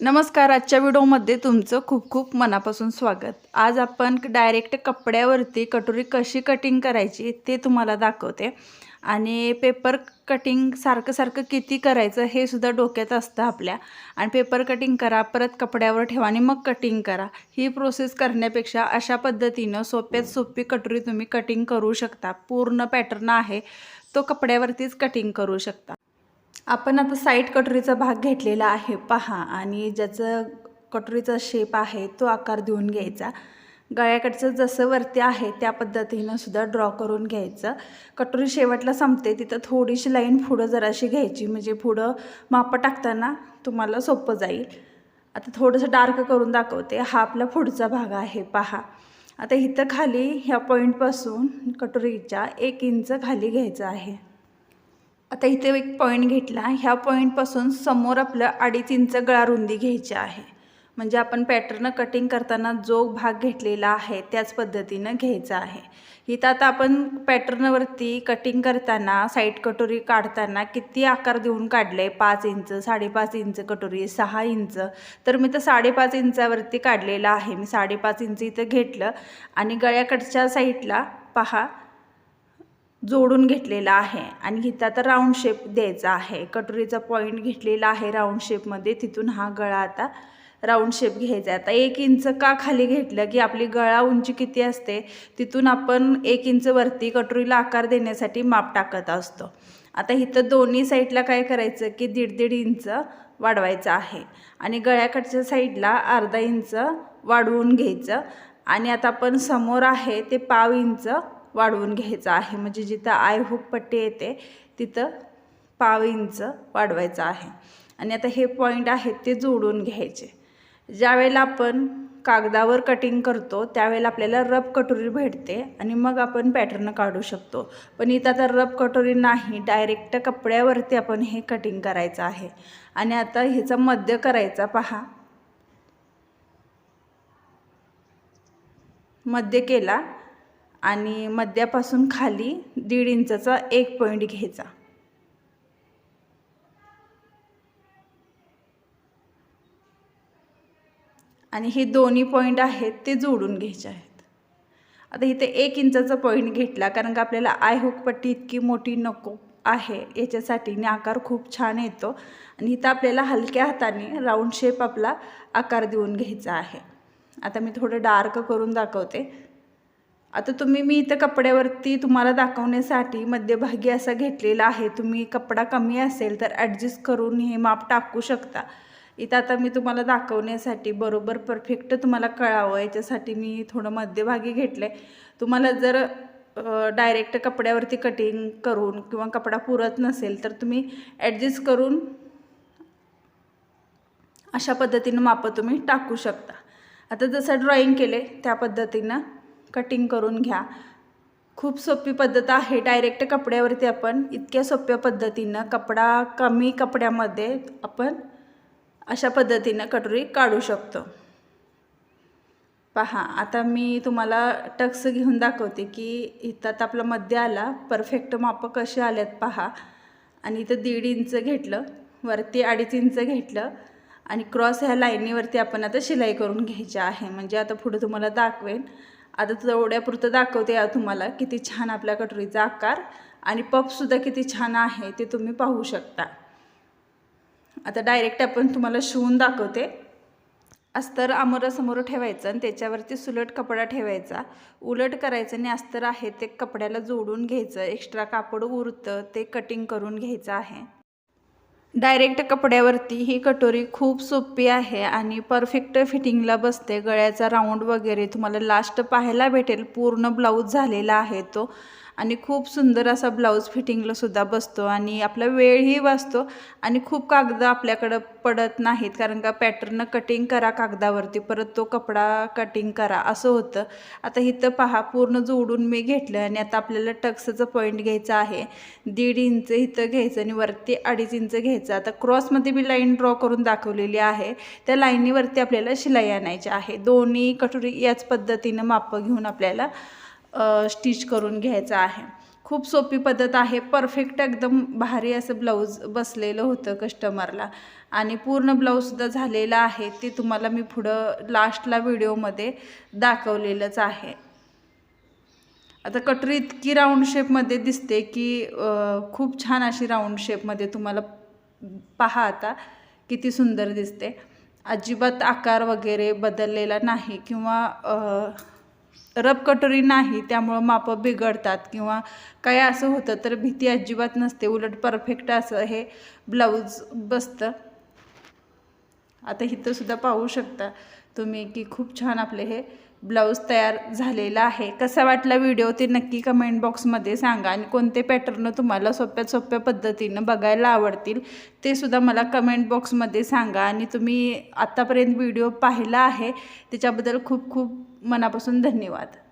नमस्कार आजच्या व्हिडिओमध्ये तुमचं खूप खूप मनापासून स्वागत. आज आपण डायरेक्ट कपड्यावरती कटोरी कशी कटिंग करायची ते तुम्हाला दाखवते. आणि पेपर कटिंग सारखं सारखं किती करायचं हे सुद्धा डोक्यात असतं आपल्या. आणि पेपर कटिंग करा परत कपड्यावर ठेवा आणि मग कटिंग करा. ही प्रोसेस करण्यापेक्षा अशा पद्धतीनं सोप्यात सोपी कटोरी तुम्ही कटिंग करू शकता. पूर्ण पॅटर्न आहे तो कपड्यावरतीच कटिंग करू शकता. आपण आता साईड कटोरीचा भाग घेतलेला आहे पहा. आणि ज्याचं कटोरीचा शेप आहे तो आकार देऊन घ्यायचा. गळ्याकडचं जसं वरती आहे त्या पद्धतीनं सुद्धा ड्रॉ करून घ्यायचं. कटोरी शेवटला संपते तिथं थोडीशी लाईन पुढं जराशी घ्यायची. म्हणजे पुढं मापं टाकताना तुम्हाला सोपं जाईल. आता थोडंसं डार्क करून दाखवते. हा आपला पुढचा भाग आहे पहा. आता इथं खाली ह्या पॉईंटपासून कटोरीच्या एक इंच खाली घ्यायचं आहे. आता इथे एक पॉईंट घेतला. ह्या पॉईंटपासून समोर आपलं अडीच इंच गळा रुंदी घ्यायची आहे. म्हणजे आपण पॅटर्न कटिंग करताना जो भाग घेतलेला आहे त्याच पद्धतीनं घ्यायचा आहे. इथं आता आपण पॅटर्नवरती कटिंग करताना साईड कटोरी काढताना किती आकार देऊन काढले पाच इंच साडेपाच इंच कटोरी सहा इंच. तर मी तर साडेपाच इंचावरती काढलेला आहे. मी साडेपाच इंच इथं घेतलं. आणि गळ्याकडच्या साईडला पहा जोडून घेतलेला आहे. आणि हिथं आता राऊंड शेप द्यायचा आहे. कटोरीचा पॉईंट घेतलेला आहे राऊंड शेपमध्ये तिथून हा गळा आता राऊंड शेप घ्यायचा आहे. आता एक इंच का खाली घेतलं की आपली गळा उंची किती असते तिथून आपण एक इंच वरती कटोरीला आकार देण्यासाठी माप टाकत असतो. आता इथं दोन्ही साईडला काय करायचं की दीड दीड इंच वाढवायचं आहे. आणि गळ्याकडच्या साईडला अर्धा इंच वाढवून घ्यायचं. आणि आता आपण समोर आहे ते पाव इंच वाढवून घ्यायचं आहे. म्हणजे जिथं आय हुक पट्टी येते तिथं पाव इंच वाढवायचं आहे. आणि आता हे पॉईंट आहेत ते जोडून घ्यायचे. ज्यावेळेला आपण कागदावर कटिंग करतो त्यावेळेला आपल्याला रब कटोरी भेटते आणि मग आपण पॅटर्न काढू शकतो. पण इथं आता रब कटोरी नाही डायरेक्ट कपड्यावरती आपण हे कटिंग करायचं आहे. आणि आता ह्याचा मध्य करायचा पहा. मध्य केला. आणि मध्यापासून खाली दीड इंचाचा एक पॉईंट घ्यायचा. आणि हे दोन्ही पॉईंट आहेत ते जोडून घ्यायचे आहेत. आता इथे एक इंचाचा पॉईंट घेतला कारण का आपल्याला आय हुकपट्टी इतकी मोठी नको आहे याच्यासाठी आकार खूप छान येतो. आणि इथं आपल्याला हलक्या हाताने राऊंड शेप आपला आकार देऊन घ्यायचा आहे. आता मी थोडं डार्क करून दाखवते. आता तुम्ही मी इथं कपड्यावरती तुम्हाला दाखवण्यासाठी मध्यभागी असा घेतलेला आहे. तुम्ही कपडा कमी असेल तर ॲडजस्ट करून हे माप टाकू शकता. इथं आता मी तुम्हाला दाखवण्यासाठी बरोबर परफेक्ट तुम्हाला कळावं. याच्यासाठी मी थोडं मध्यभागी घेतलं आहे तुम्हाला जर डायरेक्ट कपड्यावरती कटिंग करून किंवा कपडा पुरत नसेल तर तुम्ही ॲडजस्ट करून अशा पद्धतीनं मापं तुम्ही टाकू शकता. आता जसं ड्रॉईंग केले त्या पद्धतीनं कटिंग करून घ्या. खूप सोपी पद्धत आहे. डायरेक्ट कपड्यावरती आपण इतक्या सोप्या पद्धतीनं कपडा कमी कपड्यामध्ये आपण अशा पद्धतीनं कटोरी काढू शकतो. पहा आता मी तुम्हाला टक्स घेऊन दाखवते की इथं आता आपला मध्य आला. परफेक्ट मापं कसे आल्यात पहा. आणि इथं दीड इंच घेतलं. वरती अडीच इंच घेतलं. आणि क्रॉस ह्या लाईनीवरती आपण आता शिलाई करून घ्यायची आहे. म्हणजे आता पुढे तुम्हाला दाखवेन. आता तेवढ्यापुरतं दाखवते तुम्हाला किती छान आपल्या कटोरीचा आकार आणि पफसुद्धा किती छान आहे ते तुम्ही पाहू शकता. आता डायरेक्ट आपण तुम्हाला शिवून दाखवते. अस्तर आमोरासमोर ठेवायचं आणि त्याच्यावरती सुलट कपडा ठेवायचा. उलट करायचं आणि अस्तर आहे ते कपड्याला जोडून घ्यायचं. एक्स्ट्रा कापड उरतं ते कटिंग करून घ्यायचं आहे. डायरेक्ट कपड्यावरती ही कटोरी खूप सोपी आहे आणि परफेक्ट फिटिंगला बसते. गळ्याचा राऊंड वगैरे तुम्हाला लास्ट पाहायला भेटेल. पूर्ण ब्लाऊज झालेला आहे तो. आणि खूप सुंदर असा ब्लाऊज फिटिंगलासुद्धा बसतो आणि आपला वेळही वाचतो आणि खूप कागदं आपल्याकडं पडत नाहीत कारण का पॅटर्न कटिंग करा कागदावरती परत तो कपडा कटिंग करा असं होतं. आता इथं पहा पूर्ण जोडून मी घेतलं आणि आता आपल्याला टक्सचं पॉईंट घ्यायचा आहे. दीड इंच इथं घ्यायचं आणि वरती अडीच इंच घ्यायचं. आता क्रॉसमध्ये मी लाईन ड्रॉ करून दाखवलेली आहे. त्या लाईनीवरती आपल्याला शिलाई आणायची आहे. दोन्ही कटोरी याच पद्धतीनं मापं घेऊन आपल्याला स्टिच करून घ्यायचं आहे. खूप सोपी पद्धत आहे. परफेक्ट एकदम भारी असं ब्लाऊज बसलेलं होतं कस्टमरला. आणि पूर्ण ब्लाऊजसुद्धा झालेला आहे. ते तुम्हाला मी पुढं लास्टला व्हिडिओमध्ये दाखवलेलंच आहे. आता कटोरी इतकी राऊंड शेपमध्ये दिसते की खूप छान अशी राऊंड शेपमध्ये तुम्हाला पहा आता किती सुंदर दिसते. अजिबात आकार वगैरे बदललेला नाही किंवा रब कटोरी नाही त्यामुळं मापं बिघडतात किंवा काय असं होतं तर भीती अजिबात नसते उलट परफेक्ट असं हे ब्लाऊज बसतं. आता इथं सुद्धा पाहू शकता तुम्ही की खूप छान आपले हे ब्लाऊज तयार झालेलं आहे. कसा वाटला व्हिडिओ ते नक्की कमेंट बॉक्समध्ये सांगा आणि कोणते पॅटर्न तुम्हाला सोप्या सोप्या पद्धतीनं बघायला आवडतील ते सुद्धा मला कमेंट बॉक्समध्ये सांगा. आणि तुम्ही आत्तापर्यंत व्हिडिओ पाहिला आहे त्याच्याबद्दल खूप खूप मनापासून धन्यवाद.